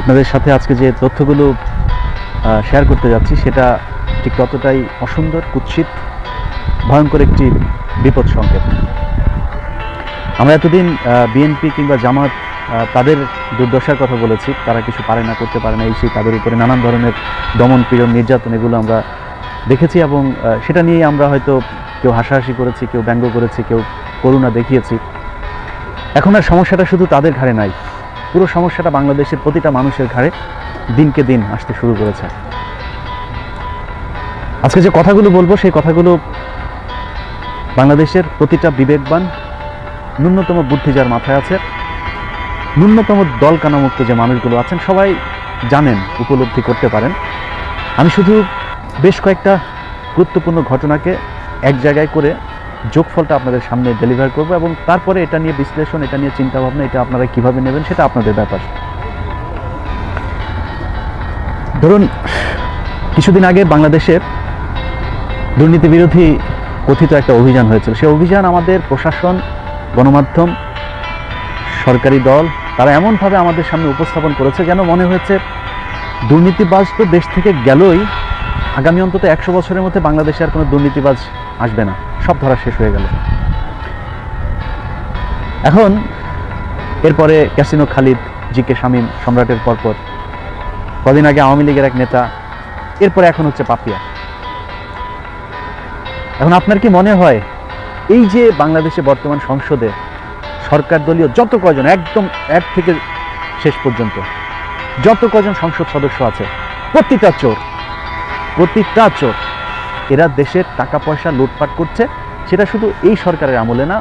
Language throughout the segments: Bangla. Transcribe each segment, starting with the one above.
আপনাদের সাথে আজকে যে তথ্যগুলো শেয়ার করতে যাচ্ছি, সেটা ঠিক ততটাই অসুন্দর, কুৎসিত, ভয়ঙ্কর একটি বিপদ সংকেত। আমরা এতদিন বিএনপি কিংবা জামাত তাদের দুর্দশার কথা বলেছি, তারা কিছু পারে না, করতে পারে না, এই সেই তাদের উপরে নানান ধরনের দমন পীড়ন, নির্যাতন, এগুলো আমরা দেখেছি এবং সেটা নিয়ে আমরা হয়তো কেউ হাসাহাসি করেছি, কেউ ব্যঙ্গ করেছি, কেউ করুণা দেখিয়েছি। এখন আর সমস্যাটা শুধু তাদের ঘাড়ে নাই। পুরো সমস্যাটা বাংলাদেশের প্রতিটা মানুষের ঘাড়ে দিনকে দিন আসতে শুরু করেছে। আজকে যে কথাগুলো বলব, সেই কথাগুলো বাংলাদেশের প্রতিটা বিবেকবান, ন্যূনতম বুদ্ধি যার মাথায় আছে। ন্যূনতম দল কানামুক্ত যে মানুষগুলো আছেন, সবাই জানেন, উপলব্ধি করতে পারেন। আমি শুধু বেশ কয়েকটা গুরুত্বপূর্ণ ঘটনাকে এক জায়গায় করে যোগফলটা আপনাদের সামনে ডেলিভার করব এবং তারপরে এটা নিয়ে বিশ্লেষণ, এটা নিয়ে চিন্তা ভাবনা এটা আপনারা কীভাবে নেবেন সেটা আপনাদের ব্যাপার। ধরুন, কিছুদিন আগে বাংলাদেশে দুর্নীতি বিরোধী কথিত একটা অভিযান হয়েছিল। সেই অভিযান আমাদের প্রশাসন, গণমাধ্যম, সরকারি দল, তারা এমনভাবে আমাদের সামনে উপস্থাপন করেছে যেন মনে হয়েছে দুর্নীতিবাজ তো দেশ থেকে গেলই। আগামী অন্তত একশো বছরের মধ্যে বাংলাদেশে আর কোনো দুর্নীতিবাজ আসবে না। সব ধরা শেষ হয়ে গেল। এখন, এরপরে casino Khalid G K Shamim সম্রাটের পরপর, কদিন আগে আওয়ামী লীগের এক নেতা, এরপরে এখন হচ্ছে পাপিয়া। এখন আপনার কি মনে হয়, এই যে বাংলাদেশে বর্তমান সংসদে সরকার দলীয় যত কজন একদম এক থেকে শেষ পর্যন্ত, যত কজন সংসদ সদস্য আছে, প্রতিটা চোর প্রতিটা চোর এরা দেশের টাকা পয়সা লুটপাট করছে। সেটা শুধু এই সরকারের আমলে না,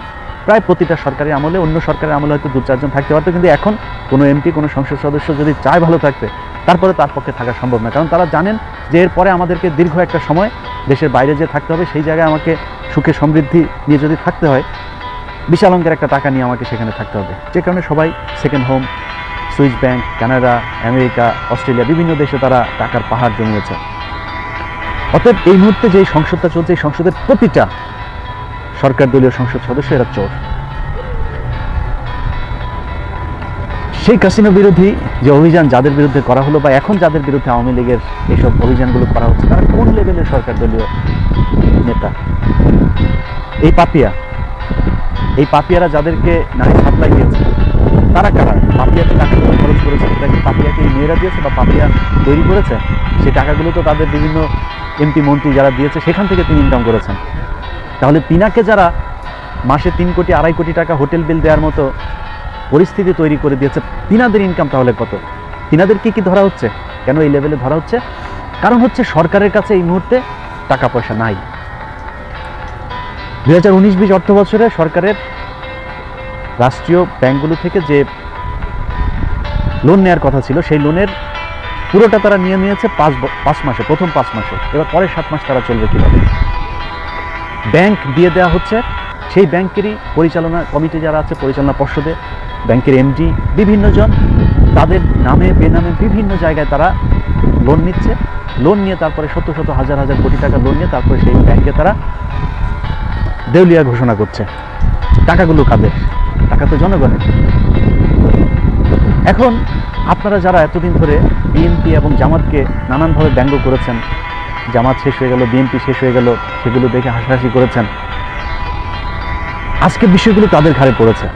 প্রায় প্রতিটা সরকারি আমলে, অন্য সরকারের আমলে হয়তো দু চারজন থাকতে পারতো, কিন্তু এখন কোনো এমপি কোনো সংসদ সদস্য যদি চায় ভালো থাকতে, তারপরে তার পক্ষে থাকা সম্ভব না। কারণ তারা জানেন যে এরপরে আমাদেরকে দীর্ঘ একটা সময় দেশের বাইরে যে থাকতে হবে, সেই জায়গায় আমাকে সুখে সমৃদ্ধি নিয়ে যদি থাকতে হয়, বিশাল অঙ্কের একটা টাকা নিয়ে আমাকে সেখানে থাকতে হবে। যে কারণে সবাই second home Swiss bank Canada America Australia বিভিন্ন দেশে তারা টাকার পাহাড় জমিয়েছে। অতএব এই মুহূর্তে যে সংসদটা চলছে, এই সংসদের প্রতিটা সরকার দলীয় সংসদ সদস্য এরা চোর। সেই কাসিনো বিরোধী যে অভিযান যাদের বিরুদ্ধে করা হলো বা এখন যাদের বিরুদ্ধে আওয়ামী লীগের এইসব অভিযানগুলো করা হচ্ছে, তারা কোন লেভেলের সরকার দলীয় নেতা? এই পাপিয়া, এই পাপিয়ারা যাদেরকে নারী সাপ্লাই দিয়েছে, তারা কারা? পাপিয়াকে টাকাগুলো খরচ করেছে? সেটা কি পাপিয়াকে মেয়েরা দিয়েছে বা পাপিয়া তৈরি করেছে? সেই টাকাগুলো তো তাদের বিভিন্ন এমপি মন্ত্রী যারা দিয়েছে, সেখান থেকে তিনি ইনকাম করেছেন। তাহলে তিনাকে যারা মাসে তিন কোটি, আড়াই কোটি টাকা হোটেল বিল দেওয়ার মতো পরিস্থিতি তৈরি করে দিয়েছে তিনাদের ইনকাম তাহলে কত? তিনাদের কি কি ধরা হচ্ছে? কেন এই লেভেলে ধরা হচ্ছে? কারণ হচ্ছে সরকারের কাছে এই মুহূর্তে টাকা পয়সা নাই। দুই হাজার উনিশ বিশ অর্থ বছরে সরকারের রাষ্ট্রীয় ব্যাংকগুলো থেকে যে লোন নেওয়ার কথা ছিল, সেই লোনের পুরোটা তারা নিয়ে নিয়েছে পাঁচ পাঁচ মাসে, প্রথম পাঁচ মাসে। এবার পরে সাত মাস তারা চলবে কীভাবে? ব্যাংক দিয়ে দেওয়া হচ্ছে। সেই ব্যাংকেরই পরিচালনা কমিটি যারা আছে, পরিচালনা পর্ষদে, ব্যাংকের এমডি, বিভিন্ন জন, তাদের নামে, বেনামে বিভিন্ন জায়গায় তারা লোন নিচ্ছে। লোন নিয়ে তারপরে শত শত হাজার হাজার কোটি টাকা লোন নিয়ে তারপরে সেই ব্যাংকে তারা দেউলিয়া ঘোষণা করছে। টাকাগুলো কাদের? টাকা তো জনগণের। এখন আপনারা যারা এতদিন ধরে বিএনপি এবং জামাতকে নানানভাবে ব্যঙ্গ করেছেন, জামাত শেষ হয়ে গেল বিএনপি শেষ হয়ে গেল, সেগুলো দেখে হাসাহাসি করেছেন, আজকের বিষয়গুলো তাদের ঘাড়ে পড়েছে।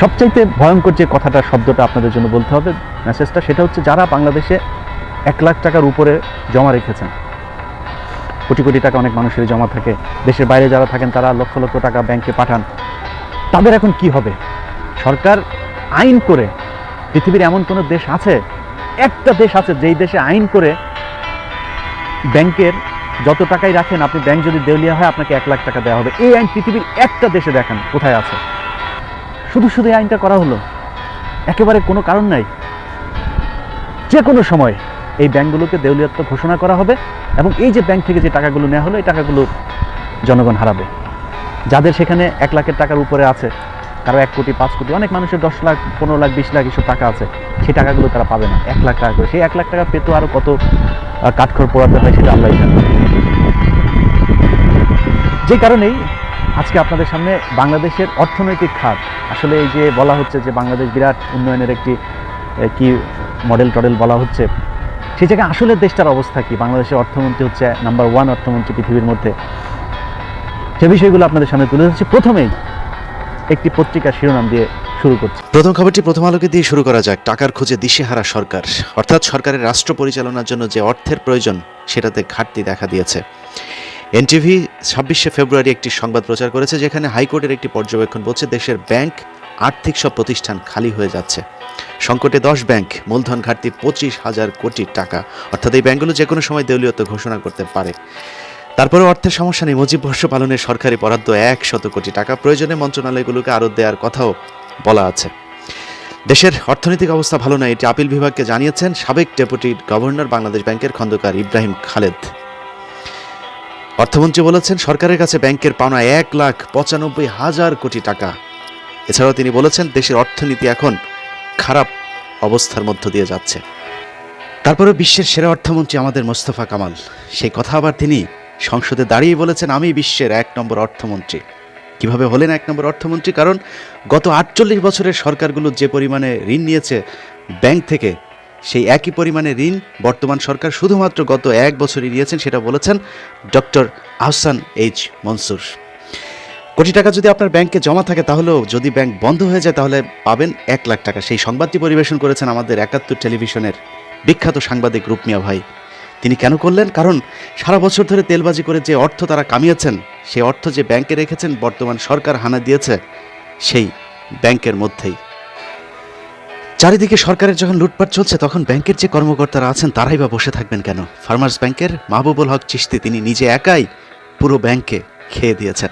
সবচাইতে ভয়ঙ্কর যে কথাটা, শব্দটা আপনাদের জন্য বলতে হবে মেসেজটা সেটা হচ্ছে যারা বাংলাদেশে এক লাখ টাকার উপরে জমা রেখেছেন, কোটি কোটি টাকা অনেক মানুষের জমা থাকে, দেশের বাইরে যারা থাকেন, তারা লক্ষ লক্ষ টাকা ব্যাংকে পাঠান, তাদের এখন কি হবে? সরকার আইন করে পৃথিবীর এমন কোনো দেশ আছে? একটা দেশ আছে যেই দেশে আইন করে ব্যাংকের যত টাকাই রাখেন, আপনি ব্যাংক যদি দেউলিয়া হয়, আপনাকে এক লাখ টাকা দেওয়া হবে। এই আইন পৃথিবীর একটা দেশে দেখান, কোথায় আছে? শুধু শুধু এই আইনটা করা হলো। একেবারে কোনো কারণ নাই। যে কোনো সময় এই ব্যাংকগুলোকে দেউলিয়াত্ব ঘোষণা করা হবে এবং এই যে ব্যাংক থেকে যে টাকাগুলো নেওয়া হলো, এই টাকাগুলো জনগণ হারাবে। যাদের সেখানে এক লাখের টাকার উপরে আছে কারও এক কোটি, পাঁচ কোটি, অনেক মানুষের দশ লাখ, পনেরো লাখ, বিশ লাখ এসব টাকা আছে। সেই টাকাগুলো তারা পাবে না, এক লাখ টাকা করে। সেই এক লাখ টাকা পেতো আরও কত কাঠখড় পোড়াতে হয় সেটা জানে। যে কারণেই আজকে আপনাদের সামনে বাংলাদেশের অর্থনৈতিক খাত। আসলে এই যে বলা হচ্ছে যে বাংলাদেশ বিরাট উন্নয়নের একটি কি মডেল টডেল বলা হচ্ছে সেই জায়গায় আসলে দেশটার অবস্থা কি? বাংলাদেশের অর্থমন্ত্রী হচ্ছে নাম্বার ওয়ান অর্থমন্ত্রী পৃথিবীর মধ্যে। সে বিষয়গুলো আপনাদের সামনে তুলে ধরছি। প্রথমেই একটি পত্রিকার শিরোনাম দিয়ে শুরু করছি। প্রথম খবরটি প্রথম আলোকে দিয়ে শুরু করা যাক। টাকার খোঁজে দিশেহারা সরকার। অর্থাৎ সরকারের রাষ্ট্র পরিচালনার জন্য যে অর্থের প্রয়োজন, সেটাতে ঘাটতি দেখা দিয়েছে। এনটিভি ছাব্বিশে ফেব্রুয়ারি একটি সংবাদ প্রচার করেছে, যেখানে হাইকোর্টের একটি পর্যবেক্ষণ বলছে, দেশের ব্যাংক আর্থিক সব প্রতিষ্ঠান খালি হয়ে যাচ্ছে। সংকটে দশ ব্যাংক, মূলধন ঘাটতি পঁচিশ হাজার কোটি টাকা। অর্থাৎ এই ব্যাংকগুলো যে কোনো সময় দেউলিয়ত ঘোষণা করতে পারে। তারপরে অর্থের সমস্যা নেই। মুজিব বর্ষ পালনের সরকারি বরাদ্দ এক শত কোটি টাকা। প্রয়োজনে মন্ত্রণালয়গুলোকে আরও দেওয়ার কথাও বলা আছে। দেশের অর্থনৈতিক অবস্থা ভালো নয়, এটি আপিল বিভাগকে জানিয়েছেন সাবেক ডেপুটি গভর্নর বাংলাদেশ ব্যাংকের খন্দকার ইব্রাহিম খালেদ। অর্থমন্ত্রী বলেছেন, সরকারের কাছে ব্যাংকের পাওনা এক লাখ পঁচানব্বই হাজার কোটি টাকা। এছাড়াও তিনি বলেছেন, দেশের অর্থনীতি এখন খারাপ অবস্থার মধ্য দিয়ে যাচ্ছে। তারপরে বিশ্বের সেরা অর্থমন্ত্রী আমাদের মোস্তফা কামাল। সেই কথা আবার তিনি সংসদে দাঁড়িয়ে বলেছেন, আমি বিশ্বের এক নম্বর অর্থমন্ত্রী। কীভাবে হলেন এক নম্বর অর্থমন্ত্রী? কারণ গত আটচল্লিশ বছরের সরকারগুলো যে পরিমাণে ঋণ নিয়েছে ব্যাংক থেকে, সেই একই পরিমাণে ঋণ বর্তমান সরকার শুধুমাত্র গত এক বছরই নিয়েছেন, সেটা বলেছেন ডক্টর আহসান এইচ মনসুর। কোটি টাকা যদি আপনার ব্যাংকে জমা থাকে, তাহলেও যদি ব্যাংক বন্ধ হয়ে যায়, তাহলে পাবেন এক লাখ টাকা। সেই সংবাদটি পরিবেশন করেছেন আমাদের একাত্তর টেলিভিশনের বিখ্যাত সাংবাদিক রূপমিয়া ভাই। তিনি কেন করলেন? কারণ সারা বছর ধরে তেলবাজি করে যে অর্থ তারা কামিয়েছেন সেই অর্থ যে ব্যাংকে রেখেছেন বর্তমান সরকার হানা দিয়েছে, সেই ব্যাংকের মধ্যেই। চারিদিকে সরকারের যখন লুটপাট চলছে, তখন ব্যাংকের যে কর্মকর্তারা আছেন, তারাই বা বসে থাকবেন কেন? ফার্মার্স ব্যাংকের মাহবুবুল হক চিস্তি তিনি নিজে একাই পুরো ব্যাংকে খেয়ে দিয়েছেন।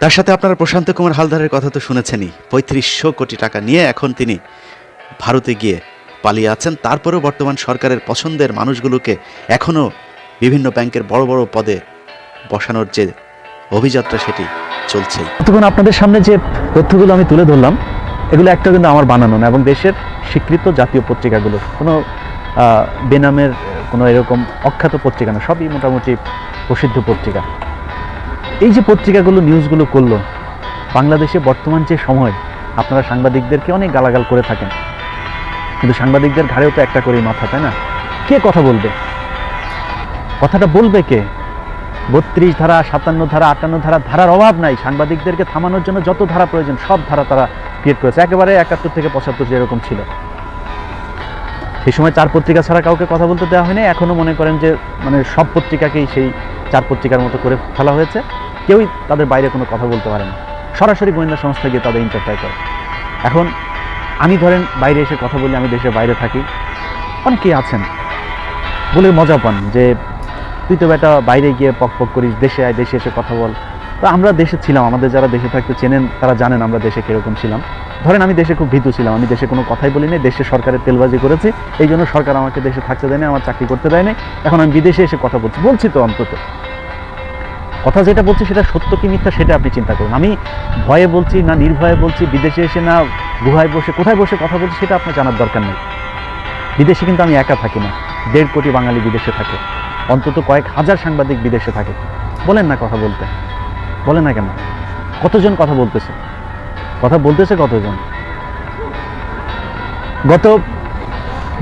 তার সাথে আপনারা প্রশান্ত কুমার হালদারের কথা তো শুনেছেনই, পঁয়ত্রিশশো কোটি টাকা নিয়ে এখন তিনি ভারতে গিয়ে পালিয়ে আছেন। তারপরেও বর্তমান সরকারের পছন্দের মানুষগুলোকে এখনও বিভিন্ন ব্যাংকের বড় বড় পদে বসানোর যে অভিযাত্রা সেটি চলছেই। এতক্ষণ আপনাদের সামনে যে তথ্যগুলো আমি তুলে ধরলাম, এগুলো একটা কিন্তু আমার বানানো না এবং দেশের স্বীকৃত জাতীয় পত্রিকাগুলো, কোনো বেনামের কোনো এরকম অখ্যাত পত্রিকা না, সবই মোটামুটি প্রসিদ্ধ পত্রিকা। এই যে পত্রিকাগুলো, নিউজগুলো করল, বাংলাদেশে বর্তমান যে সময়, আপনারা সাংবাদিকদেরকে অনেক গালাগাল করে থাকেন। কিন্তু সাংবাদিকদের ঘাড়েও তো একটা করেই মাথা, তাই না? কে কথা বলবে? কথাটা বলবে কে? বত্রিশ ধারা, সাতান্ন ধারা, আটান্ন ধারা, ধারার অভাব নাই। সাংবাদিকদেরকে থামানোর জন্য যত ধারা প্রয়োজন, সব ধারা তারা ক্রিয়েট করেছে। একেবারে একাত্তর থেকে পঁচাত্তর যেরকম ছিল। সেই সময় চার পত্রিকা ছাড়া কাউকে কথা বলতে দেওয়া হয়নি। এখনও মনে করেন যে মানে সব পত্রিকাকেই সেই চার পত্রিকার মতো করে ফেলা হয়েছে। কেউই তাদের বাইরে কোনো কথা বলতে পারে না। সরাসরি গোয়েন্দা সংস্থা গিয়ে তাদের ইন্টারফাই করে। এখন আমি ধরেন বাইরে এসে কথা বলি, আমি দেশের বাইরে থাকি। অনেকেই আছেন, বলে মজা পান যে, তুই তো বেটা বাইরে গিয়ে পক পক করিস, দেশে আয়, দেশে এসে কথা বল। তো আমরা দেশে ছিলাম, আমাদের যারা দেশে থাকতে চেনেন, তারা জানেন আমরা দেশে কীরকম ছিলাম। ধরেন আমি দেশে খুব ভীতু ছিলাম, আমি দেশে কোনো কথাই বলি নাই দেশে সরকারের তেলবাজি করেছি, এই জন্য সরকার আমাকে দেশে থাকতে দেয় না আমার চাকরি করতে দেয় না এখন আমি বিদেশে এসে কথা বলছি বলছি তো অন্তত। কথা যেটা বলছি সেটা সত্য কি মিথ্যা সেটা আপনি চিন্তা করুন। আমি ভয়ে বলছি না, নির্ভয়ে বলছি, বিদেশে এসে না গুহায় বসে, কোথায় বসে কথা বলছি সেটা আপনার জানার দরকার নেই। বিদেশে কিন্তু আমি একা থাকি না। দেড় কোটি বাঙালি বিদেশে থাকে। অন্তত কয়েক হাজার সাংবাদিক বিদেশে থাকে। বলেন না কথা বলতে। বলেন না কেন? কতজন কথা বলতেছে? কথা বলতেছে কতজন? গত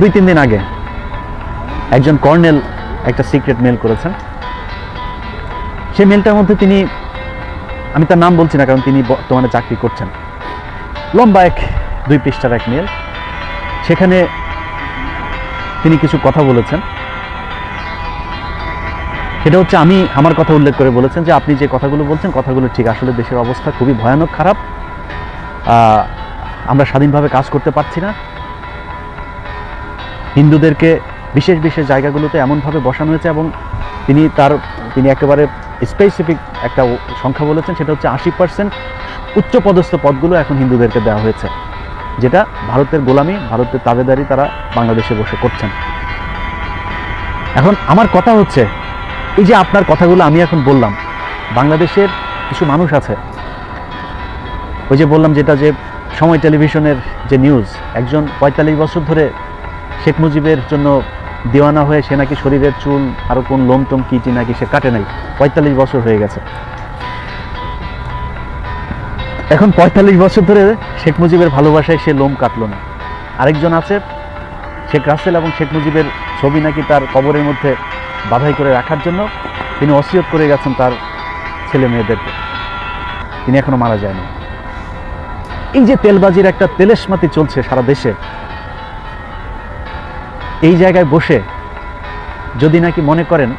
দুই তিন দিন আগে একজন কর্নেল একটা সিক্রেট মেল করেছেন। সেই মেলটার মধ্যে তিনি, আমি তার নাম বলছি না, কারণ তিনি বর্তমানে চাকরি করছেন। লম্বা এক, দুই পৃষ্ঠার এক মেল সেখানে তিনি কিছু কথা বলেছেন। সেটা হচ্ছে আমি আমার কথা উল্লেখ করে বলেছেন যে আপনি যে কথাগুলো বলছেন, কথাগুলো ঠিক আসলে দেশের অবস্থা খুবই ভয়ানক, খারাপ। আমরা স্বাধীনভাবে কাজ করতে পারছি না। হিন্দুদেরকে বিশেষ বিশেষ জায়গাগুলোতে এমনভাবে বসানো হয়েছে এবং তিনি তার, তিনি একেবারে স্পেসিফিক একটা সংখ্যা বলেছেন, সেটা হচ্ছে আশি পার্সেন্ট উচ্চপদস্থ পদগুলো এখন হিন্দুদেরকে দেওয়া হয়েছে, যেটা ভারতের গোলামি, ভারতের তাবেদারি তারা বাংলাদেশে বসে করছেন। এখন আমার কথা হচ্ছে, এই যে আপনার কথাগুলো আমি এখন বললাম, বাংলাদেশের কিছু মানুষ আছে, ওই যে বললাম যেটা যে সময় টেলিভিশনের যে নিউজ একজন পঁয়তাল্লিশ বছর ধরে শেখ মুজিবের জন্য দেওয়ানা হয়ে সে নাকি শরীরের চুল আরও কোন লোম টোম কিটি নাকি সে কাটে নাই। পঁয়তাল্লিশ বছর হয়ে গেছে। এখন পঁয়তাল্লিশ বছর ধরে শেখ মুজিবের ভালোবাসায় সে লোম কাটলো না। আরেকজন আছে, শেখ রাসেল এবং শেখ মুজিবের ছবি নাকি তার কবরের মধ্যে বাধাই করে রাখার জন্য তিনি অসিয়ত করে গেছেন তার ছেলে মেয়েদেরকে। তিনি এখনও মারা যায়নি। এই যে তেলবাজির একটা তেলেসমাতি চলছে সারা দেশে এই জায়গায় বসে যদি নাকি মনে করেন,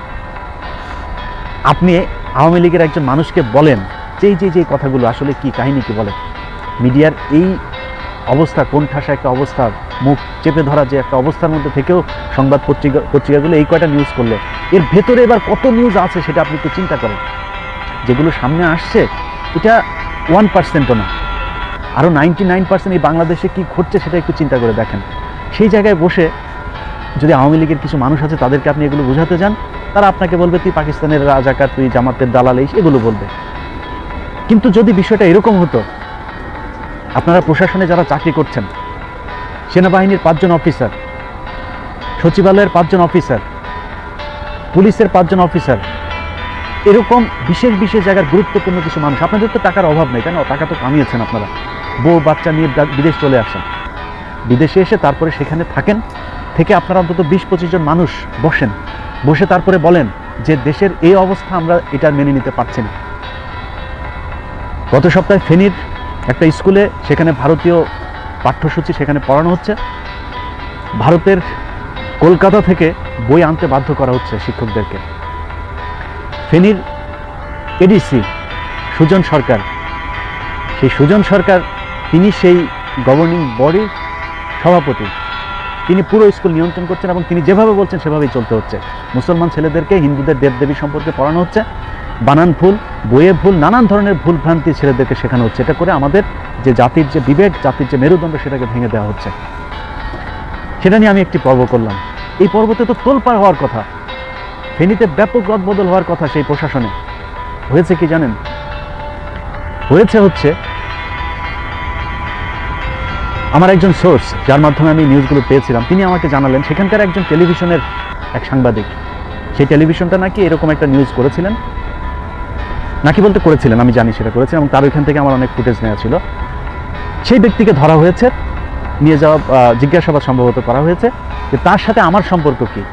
আপনি আওয়ামী লীগের একজন মানুষকে বলেন যে যে যে কথাগুলো আসলে কি কাহিনী কি বলে মিডিয়ার এই অবস্থা কোন ঠাসা একটা অবস্থা, মুখ চেপে ধরা যে একটা অবস্থার মধ্যে থেকেও সংবাদ পত্রিকা, পত্রিকাগুলো এই কয়টা নিউজ করল, এর ভেতরে এবার কত নিউজ আছে সেটা আপনি একটু চিন্তা করেন। যেগুলো সামনে আসছে, এটা ওয়ান পার্সেন্টও না। আরও নাইনটি নাইন পার্সেন্ট এই বাংলাদেশে কী ঘটছে সেটা একটু চিন্তা করে দেখেন। সেই জায়গায় বসে যদি আওয়ামী লীগের কিছু মানুষ আছে, তাদেরকে আপনি এগুলো বোঝাতে যান, তারা আপনাকে বলবে, তুই পাকিস্তানের রাজাকার, তুই জামাতের দালাল, এই এগুলো বলবে। কিন্তু যদি বিষয়টা এরকম হতো, আপনারা প্রশাসনে যারা চাকরি করছেন, সেনাবাহিনীর পাঁচজন অফিসার, সচিবালয়ের পাঁচজন অফিসার, পুলিশের পাঁচজন অফিসার, এরকম বিশেষ বিশেষ জায়গার গুরুত্বপূর্ণ কিছু মানুষ, আপনাদের তো টাকার অভাব নেই কেন টাকা তো কামিয়েছেন আপনারা। বউ, বাচ্চা নিয়ে বিদেশ চলে আসেন। বিদেশে এসে তারপরে সেখানে থাকেন থেকে আপনারা অন্তত বিশ পঁচিশ জন মানুষ বসেন। বসে তারপরে বলেন যে দেশের এই অবস্থা আমরা এটা মেনে নিতে পারছি না। গত সপ্তাহে ফেনীর একটা স্কুলে সেখানে ভারতীয় পাঠ্যসূচি সেখানে পড়ানো হচ্ছে। ভারতের কলকাতা থেকে বই আনতে বাধ্য করা হচ্ছে শিক্ষকদেরকে। ফেনীর এডিসি, সুজন সরকার। সেই সুজন সরকার, তিনি সেই গভর্নিং বডির সভাপতি। তিনি পুরো স্কুল নিয়ন্ত্রণ করছেন এবং তিনি যেভাবে বলছেন সেভাবেই চলতে হচ্ছে। মুসলমান ছেলেদেরকে হিন্দুদের দেবদেবী সম্পর্কে পড়ানো হচ্ছে। বানান ভুল, বইয়ে ভুল, নানান ধরনের ভুল ভ্রান্তি ছেলেদেরকে শেখানো হচ্ছে। এটা করে আমাদের যে জাতির যে বিবেক, জাতির যে মেরুদণ্ড সেটাকে ভেঙে দেওয়া হচ্ছে। সেটা নিয়ে আমি একটি পর্ব করলাম। এই পর্বতে তো তোলপাড় হওয়ার কথা। ফেনীতে ব্যাপক রদবদল হওয়ার কথা সেই প্রশাসনে। হয়েছে কি জানেন? হয়েছে হচ্ছে আমার একজন সোর্স যার মাধ্যমে আমি নিউজগুলো পেয়েছিলাম, তিনি আমাকে জানালেন, সেখানকার একজন টেলিভিশনের এক সাংবাদিক। সেই টেলিভিশনটা নাকি এরকম একটা নিউজ করেছিলেন, নাকি বলতে করেছিলেন, আমি জানি সেটা করেছেন এবং তার ওইখান থেকে আমার অনেক ফুটেজ নেওয়া ছিল। সেই ব্যক্তিকে ধরা হয়েছে, নিয়ে যাওয়া জিজ্ঞাসাবাদ সম্ভবত করা হয়েছে, যে তার সাথে আমার সম্পর্ক কি?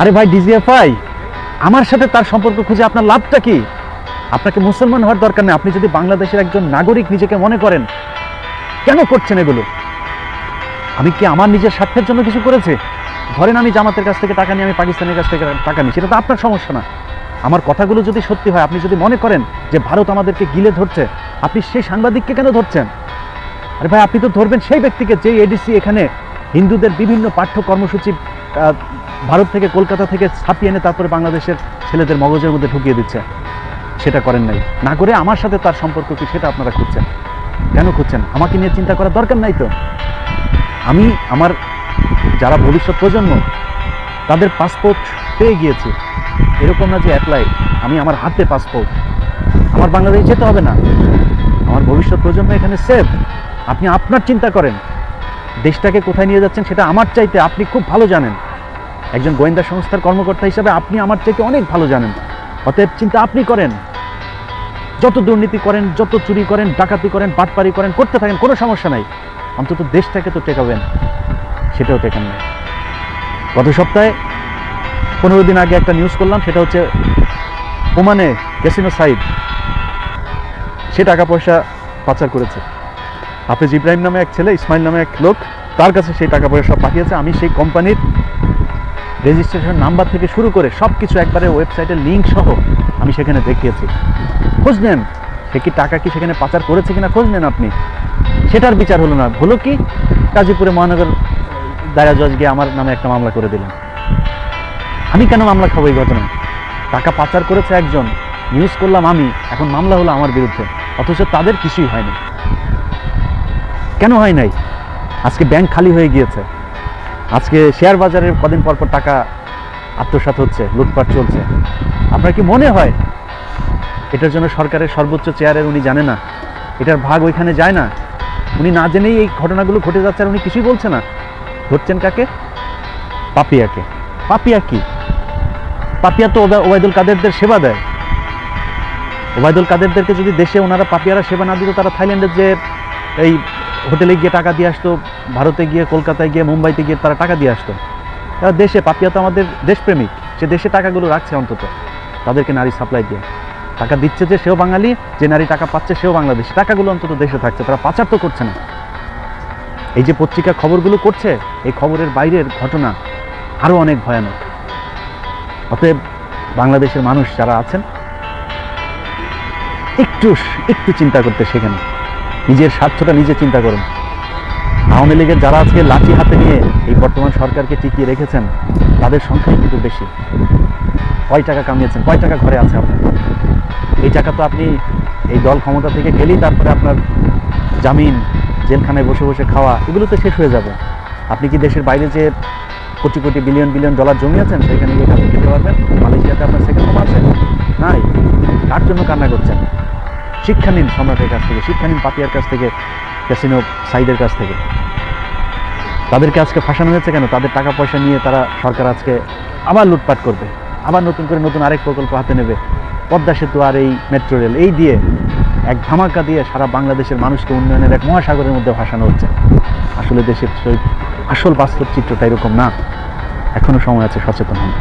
আরে ভাই ডিজিএফআই আমার সাথে তার সম্পর্ক খুঁজে আপনার লাভটা কি? আপনাকে মুসলমান হওয়ার দরকার নেই, আপনি যদি বাংলাদেশের একজন নাগরিক নিজেকে মনে করেন কেন করছেন এগুলো? আমি কি আমার নিজের স্বার্থের জন্য কিছু করেছে? ধরেন আমি জামাতের কাছ থেকে টাকা নিয়ে, আমি পাকিস্তানের কাছ থেকে টাকা নিই সেটা তো আপনার সমস্যা না। আমার কথাগুলো যদি সত্যি হয়, আপনি যদি মনে করেন যে ভারত আমাদেরকে গিলে ধরছে, আপনি সেই সাংবাদিককে কেন ধরছেন? আরে ভাই, আপনি তো ধরবেন সেই ব্যক্তিকে, যে এডিসি এখানে হিন্দুদের বিভিন্ন পাঠ্য কর্মসূচি ভারত থেকে কলকাতা থেকে ছাপিয়ে এনে তারপরে বাংলাদেশের ছেলেদের মগজের মধ্যে ঢুকিয়ে দিচ্ছে। সেটা করেন নাই। না করে আমার সাথে তার সম্পর্ক কি, সেটা আপনারা খুঁজছেন। কেন খুঁজছেন? আমাকে নিয়ে চিন্তা করার দরকার নাই তো। আমি, আমার যারা ভবিষ্যৎ প্রজন্ম, তাদের পাসপোর্ট পেয়ে গিয়েছি। এরকম না যে অ্যাপ্লাই আমি আমার হাতে পাসপোর্ট আমার বাংলাদেশ যেতে হবে না। আমার ভবিষ্যৎ প্রজন্ম এখানে সেভ আপনি আপনার চিন্তা করেন। দেশটাকে কোথায় নিয়ে যাচ্ছেন সেটা আমার চাইতে আপনি খুব ভালো জানেন। একজন গোয়েন্দা সংস্থার কর্মকর্তা হিসাবে আপনি আমার চাইতে অনেক ভালো জানেন। অতএব চিন্তা আপনি করেন। যত দুর্নীতি করেন, যত চুরি করেন, ডাকাতি করেন, বাটপারি করেন, করতে থাকেন, কোনো সমস্যা নাই। অন্তত দেশটাকে তো টেকাবেন, সেটাও টেকান নাই গত সপ্তাহে পনেরো দিন আগে একটা নিউজ করলাম, সেটা হচ্ছে ওমানে ক্যাসিনো সাইড সে টাকা পয়সা পাচার করেছে। হাফেজ ইব্রাহিম নামে এক ছেলে, ইসমাইল নামে এক লোক, তার কাছে সেই টাকা পয়সা সব পাঠিয়েছে। আমি সেই কোম্পানির রেজিস্ট্রেশন নাম্বার থেকে শুরু করে সব কিছু একবারে ওয়েবসাইটের লিঙ্ক সহ আমি সেখানে দেখিয়েছি। খোঁজ নেন। সে কি টাকা কি সেখানে পাচার করেছে কিনা খোঁজ নেন আপনি। সেটার বিচার হলো না। হলো কি? গাজীপুরে মহানগর দায়রা জজ গিয়ে আমার নামে একটা মামলা করে দিলেন। আমি কেন মামলা খাব এই ঘটনায়? টাকা পাচার করেছে একজন। নিউজ করলাম আমি। এখন মামলা হলো আমার বিরুদ্ধে। অথচ তাদের কিছুই হয়নি। কেন হয় নাই? আজকে ব্যাংক খালি হয়ে গিয়েছে। আজকে শেয়ার বাজারের কদিন পর পর টাকা আত্মসাৎ হচ্ছে, লুটপাট চলছে। আপনার কি মনে হয় এটার জন্য সরকারের সর্বোচ্চ চেয়ারের উনি জানে না। এটার ভাগ ওইখানে যায় না। উনি না জেনেই এই ঘটনাগুলো ঘটে যাচ্ছে আর উনি কিছুই বলছে না। ধরছেন কাকে? পাপিয়াকে। পাপিয়া কি? পাপিয়া তো ওবা- ওবায়দুল কাদেরদের সেবা দেয়। ওবায়দুল কাদেরদেরকে যদি দেশে ওনারা পাপিয়ারা সেবা না দিত, তারা থাইল্যান্ডের যে এই হোটেলে গিয়ে টাকা দিয়ে আসতো, ভারতে গিয়ে, কলকাতায় গিয়ে, মুম্বাইতে গিয়ে তারা টাকা দিয়ে আসতো। তারা দেশে, পাপিয়া তো আমাদের দেশপ্রেমিক। সে দেশে টাকাগুলো রাখছে অন্তত। তাদেরকে নারী সাপ্লাই দিয়ে। টাকা দিচ্ছে যে সেও বাঙালি, যে নারী টাকা পাচ্ছে সেও বাংলাদেশি। টাকাগুলো অন্তত দেশে থাকছে, তারা পাচার তো করছে না। এই যে পত্রিকা খবরগুলো করছে, এই খবরের বাইরের ঘটনা আরও অনেক ভয়ানক। অতএব বাংলাদেশের মানুষ যারা আছেন, একটু একটু চিন্তা করতে শেখেন। নিজের স্বার্থটা নিজে চিন্তা করুন। আওয়ামী লীগের যারা আজকে লাঠি হাতে নিয়ে এই বর্তমান সরকারকে টিকিয়ে রেখেছেন, তাদের সংখ্যাই কিন্তু বেশি। কয় টাকা কামিয়েছেন, কয় টাকা ঘরে আছে আপনার? এই টাকা তো আপনি এই দল ক্ষমতা থেকে গেলেই তারপরে আপনার জামিন, জেলখানায় বসে বসে খাওয়া, এগুলো তো শেষ হয়ে যাবে। আপনি কি দেশের বাইরে যে crore crore billion billion dollar জমিয়েছেন সেখানে গিয়ে কাজে খেতে পারবেন? মালয়েশিয়াতে আপনার সেকেন্ড হোম আছে? নাই। কার জন্য কান্না করছেন? শিক্ষা নিন সম্রাটের কাছ থেকে, শিক্ষা নিন পাপিয়ার কাছ থেকে, ক্যাসিনো সাইদের কাছ থেকে। তাদেরকে আজকে ফাঁসানো হয়েছে কেন? তাদের টাকা পয়সা নিয়ে তারা সরকার আজকে আবার লুটপাট করবে। আবার নতুন করে নতুন আরেক প্রকল্প হাতে নেবে। পদ্মা সেতু আর এই মেট্রো রেল এই দিয়ে এক ধামাকা দিয়ে সারা বাংলাদেশের মানুষকে উন্নয়নের এক মহাসাগরের মধ্যে ভাসানো হচ্ছে। আসলে দেশের আসল বাস্তব চিত্রটা এরকম না। এখনও সময় আছে সচেতন হন।